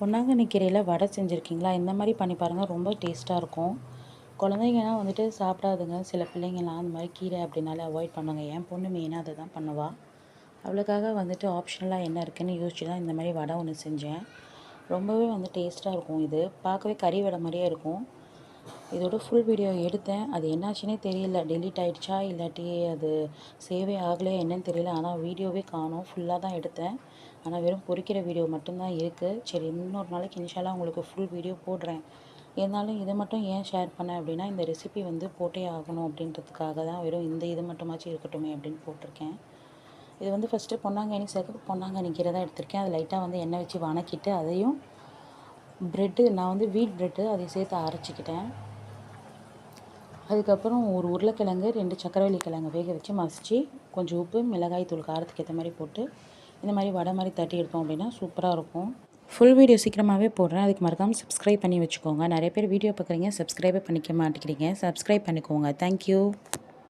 பொன்னாங்கண்ணி கீரையில் வடை செஞ்சுருக்கீங்களா? இந்த மாதிரி பண்ணி பாருங்கள் ரொம்ப டேஸ்ட்டாக இருக்கும். குழந்தைங்கன்னா வந்துட்டு சாப்பிடாதுங்க. சில பிள்ளைங்கள்லாம் அந்த மாதிரி கீரை அப்படின்னாலே அவாய்ட் பண்ணுவாங்க என் பொண்ணு மெயினாக அதை தான் பண்ணுவாள் அவளுக்காக வந்துட்டு ஆப்ஷனலாக என்ன இருக்குன்னு யோசிச்சு தான் இந்த மாதிரி வடை ஒன்று செஞ்சேன். ரொம்பவே வந்து டேஸ்ட்டாக இருக்கும் இது. பார்க்கவே கறி வடை மாதிரியே இருக்கும். இதோட ஃபுல் வீடியோ எடுத்தேன். அது என்னாச்சுன்னே தெரியல. டெலீட் ஆகிடுச்சா இல்லாட்டி அது சேவே ஆகலையா? என்னன்னு தெரியல. ஆனால் வீடியோவே காணும். ஃபுல்லாக தான் எடுத்தேன். ஆனால் வெறும் பொறிக்கிற வீடியோ மட்டும்தான் இருக்குது சரி இன்னொரு நாளைக்கு இன்ஷாலாக உங்களுக்கு ஃபுல் வீடியோ போடுறேன். இருந்தாலும் இதை மட்டும் ஏன் ஷேர் பண்ணேன் அப்படின்னா இந்த ரெசிபி வந்து போட்டே ஆகணும் அப்படின்றதுக்காக தான் வெறும் இந்த இது மட்டுமாச்சும் இருக்கட்டுமே அப்படின்னு போட்டிருக்கேன். இது வந்து ஃபஸ்ட்டு பொன்னாங்கண்ணி சேர்க்க பொன்னாங்கண்ணி கீரை தான் எடுத்திருக்கேன். அது லைட்டாக வந்து எண்ணெய் வச்சு வணக்கிட்டு அதையும் ப்ரெட்டு நான் வந்து வீட் ப்ரெட்டு அதை சேர்த்து அரைச்சிக்கிட்டேன். அதுக்கப்புறம் ஒரு உருளைக்கிழங்கு ரெண்டு சக்கரவள்ளி கிழங்கு வேக வச்சு மசித்து கொஞ்சம் உப்பு மிளகாய் தூள் காரத்துக்கு ஏற்ற மாதிரி போட்டு இந்த மாதிரி வடை மாதிரி தட்டி எடுத்தோம் அப்படின்னா சூப்பராக இருக்கும். ஃபுல் வீடியோ சீக்கிரமாகவே போடுறேன். அதுக்கு மறக்காமல் சப்ஸ்கிரைப் பண்ணி வச்சுக்கோங்க. நிறைய பேர் வீடியோ பார்க்குறீங்க சப்ஸ்கிரைபே பண்ணிக்க மாட்டேங்கிறீங்க. சப்ஸ்கிரைப் பண்ணிக்கோங்க. தேங்க்யூ